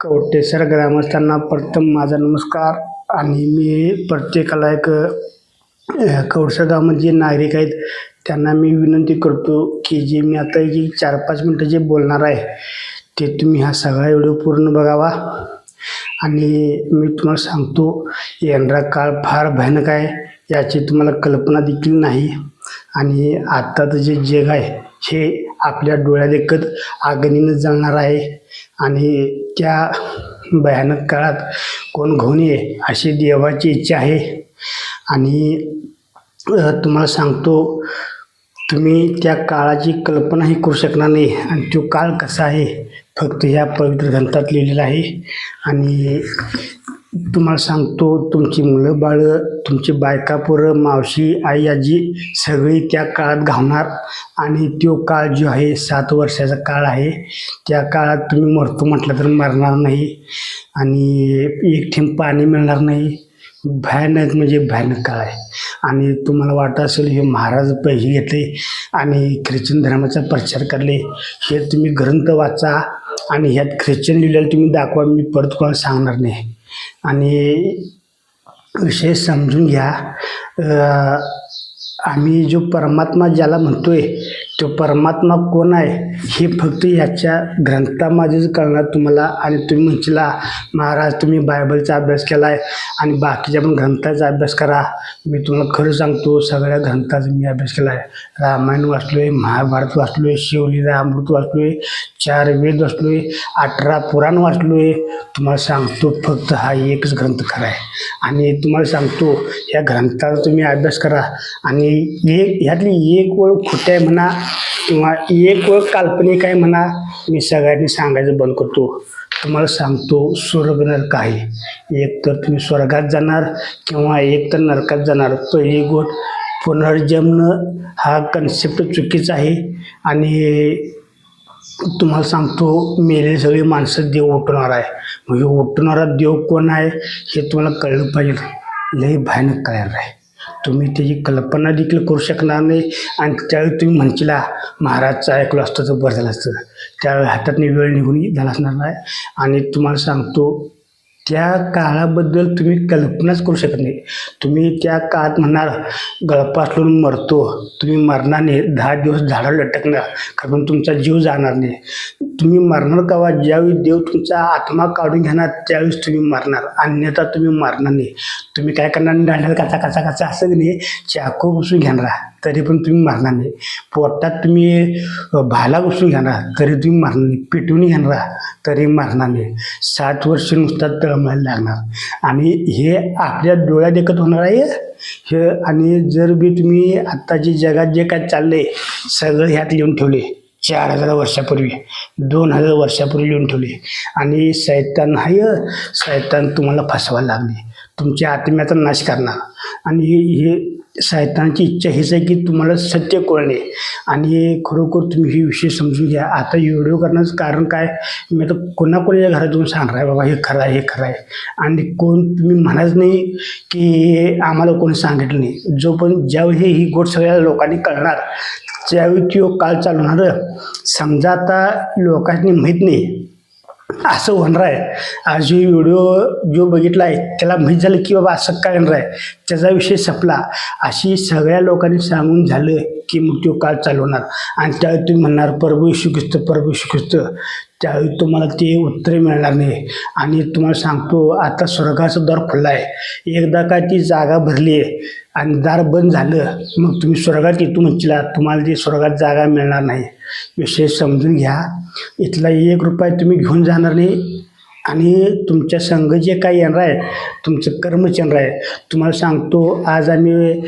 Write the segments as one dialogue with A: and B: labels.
A: कवटेसर ग्रामस्थांना प्रथम माझा नमस्कार. आणि मी प्रत्येकाला एक अ, कवटेसर गावामध्ये जे नागरिक आहेत त्यांना मी विनंती करतो की जे मी आता जी चार पाच मिनटं जे बोलणार आहे ते तुम्ही हा सगळा व्हिडिओ पूर्ण बघावा. आणि मी तुम्हाला सांगतो येणारा काळ फार भयानक आहे याची तुम्हाला कल्पना देखील नाही. आणि आत्ताचं जे जग आहे हे आपल्या डोळ्यादेखत आगनीनं जाणार आहे. आणि त्या भयानक काळात कोण घेऊन ये अशी देवाची इच्छा आहे. आणि तुम्हाला सांगतो तुम्ही त्या काळाची कल्पनाही करू शकणार नाही. आणि तो काळ कसा आहे फक्त ह्या पवित्र ग्रंथात लिहिलेला आहे. आणि तुम्हाला सांगतो तुमची मुलं बाळं तुमची बायका पोरं मावशी आई आजी सगळी त्या काळात घावणार आणि तो काळ जो आहे सात वर्षाचा काळ आहे. त्या काळात तुम्ही मरतो म्हटलं तर मरणार नाही. आणि एक थेंब पाणी मिळणार नाही. भयानक म्हणजे भयानक काळ आहे. आणि तुम्हाला वाटत असेल हे महाराज पैसे घेतले आणि ख्रिश्चन धर्माचा प्रचार करले. हे तुम्ही ग्रंथ वाचा आणि ह्यात ख्रिश्चन लिहिलेलं तुम्ही दाखवा मी परत कोणाला सांगणार नाही. आणि विषय समजून घ्या. आम्ही जो परमात्मा ज्याला म्हणतो आहे तो परमात्मा कोण आहे हे फक्त याच्या ग्रंथामध्येच कळणार तुम्हाला. आणि तुम्ही म्हणशीला महाराज तुम्ही बायबलचा अभ्यास केला आहे आणि बाकीच्या पण ग्रंथाचा अभ्यास करा. मी तुम्हाला खरं सांगतो सगळ्या ग्रंथाचा मी अभ्यास केला आहे रामायण वाचलो आहे महाभारत वाचलो आहे शिवलीला अमृत वाचलो आहे चार वेद वाचलो आहे अठरा पुराण वाचलो आहे तुम्हाला सांगतो फक्त हा एकच ग्रंथ खरा आहे. आणि तुम्हाला सांगतो या ग्रंथाचा तुम्ही अभ्यास करा. आणि एक ह्यातली एक ओळ खोट्या आहे म्हणा किंवा एक काल्पनिक आहे म्हणा मी सगळ्यांनी सांगायचं बंद करतो. तुम्हाला सांगतो स्वर्ग नरक आहे. एक तर तुम्ही स्वर्गात जाणार किंवा एक तर नरकात जाणार. पहिली गोष्ट पुनर्जन्म हा कन्सेप्ट चुकीचा आहे. आणि तुम्हाला सांगतो मेले सगळी माणसं देव उठवणार आहे. म्हणजे उठवणारा देव कोण आहे हे तुम्हाला कळलं पाहिजे. लय भयानक कळणार आहे. तुम्ही त्याची कल्पना देखील करू शकणार नाही. आणि त्यावेळी तुम्ही म्हणचिला महाराजचं ऐकलं असतं तर बरं झालं असतं. त्यावेळी हातात वेळ निघून झाला असणार नाही. आणि तुम्हाला सांगतो त्या काळाबद्दल तुम्ही कल्पनाच करू शकत नाही. तुम्ही त्या काळात म्हणणार गळपासलून मरतो. तुम्ही मरणार नाही दहा दिवस झाडावर लटकणार कारण तुमचा जीव जाणार नाही. तुम्ही मरणार कवा? ज्यावेळी देव तुमचा आत्मा काढून घेणार त्यावेळेस तुम्ही मरणार. अन्यथा तुम्ही मरणार नाही. तुम्ही काय करणार? दांड्याला काचा काचा काचा असं की नाही चाकू घुसून घेणार तरी पण तुम्ही मरणार नाही. पोटात तुम्ही भाला घुसून घेणार. तरी तुम्ही मरणार नाही. पिटून घेणार तरी मरणार नाही. सात वर्ष नुसतात रमायला लागणार. आणि हे आपल्या डोळ्यात देखत होणार आहे. हे आणि जर बी तुम्ही आत्ताची जगात जे काय चाललंय सगळं ह्यात लिहून ठेवले चार हजार वर्षापूर्वी दोन हजार वर्षापूर्वी लिहून ठेवली. आणि सैतान हाय सैतान तुम्हाला फसवायला लागली. तुमच्या आत्म्याचा नाश करणार. आणि हे हे सैतानाची इच्छा हीच आहे की तुम्हाला सत्य कळणे. आणि खरोखर तुम्ही हे विषय समजून घ्या. आता व्हिडिओ करण्याचं कारण काय? मी आता कोणाकोणाच्या घरात जाऊन सांगणार आहे बाबा हे खरं आहे हे खरं आहे. आणि कोण तुम्ही म्हणाच नाही की आम्हाला कोणी सांगितलं नाही. जो पण ज्यावेळी हे ही गोष्ट सगळ्या लोकांनी कळणार त्यावेळी काल काळ समजा आता लोकांनी माहीत नाही असं होणार आहे. आज जो व्हिडिओ जो बघितला आहे त्याला माहीत झालं की बाबा असं काय होणार आहे? त्याचा विषय संपला. अशी सगळ्या लोकांनी सांगून झालं. की मग तो काळ चालवणार. आणि त्यावेळी तुम्ही म्हणणार प्रभू येशू ख्रिस्त प्रभू ख्रिस्त. त्यावेळी तुम्हाला ते उत्तर मिळणार नाही. आणि तुम्हाला सांगतो आता स्वर्गाचं दार खुल्ला आहे. एकदा का ती जागा भरली आहे आणि दार बंद झालं मग तुम्ही स्वर्गात येतो म्हटला तुम्हाला ती स्वर्गात जागा मिळणार नाही. विषय समजून घ्या. इथला एक रुपया तुम्ही घेऊन जाणार नाही. आणि तुमच्या संघ जे काही येणार आहे तुमचं कर्मचंद्र आहे. तुम्हाला सांगतो आज आम्ही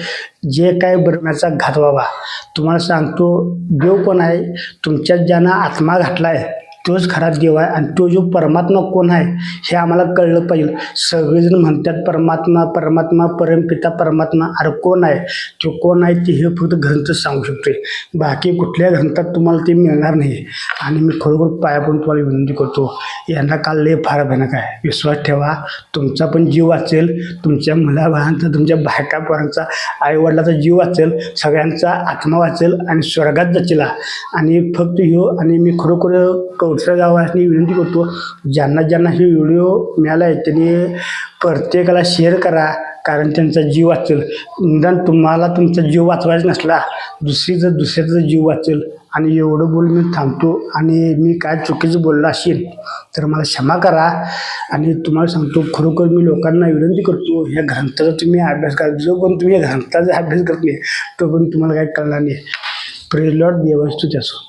A: जे काय बरण्याचा घात व्हावा तुम्हाला सांगतो देव कोण आहे तुमच्यात ज्यानं आत्मा घातला आहे तोच खरा देव आहे आणि तो जो परमात्मा कोण आहे हे आम्हाला कळलं पाहिजे. सगळेजण म्हणतात परमात्मा परमात्मा परमपिता परमात्मा अरे कोण आहे? तो कोण आहे ते हे फक्त ग्रंथ सांगू शकतोय. बाकी कुठल्या ग्रंथात तुम्हाला ते मिळणार नाही. आणि मी खरोखर पाया पण तुम्हाला विनंती करतो यांना काल लय फार भयानक आहे. विश्वास ठेवा तुमचा पण जीव वाचेल तुमच्या मुलाबाळांचा तुमच्या बायका आईवडिलाचा जीव वाचेल सगळ्यांचा आत्मा वाचेल आणि स्वर्गात जाचेला. आणि फक्त ह्यो आणि मी खरोखर कौ गावाने विनंती करतो ज्यांना ज्यांना हे व्हिडिओ मिळाला आहे त्यांनी प्रत्येकाला शेअर करा कारण त्यांचा जीव वाचेल. निदान तुम्हाला तुमचा जीव वाचवायचा नसला दुसरीचं दुसऱ्याचा जीव वाचेल आणि एवढं बोलून मी थांबतो आणि मी काय चुकीचं बोललं असेल तर मला क्षमा करा. आणि तुम्हाला सांगतो खरोखर मी लोकांना विनंती करतो ह्या ग्रंथाचा तुम्ही अभ्यास करा. जो पण तुम्ही या ग्रंथाचा अभ्यास करत नाही तो पण तुम्हाला काही कळणार नाही. प्रेलॉट देवास्तू त्यासो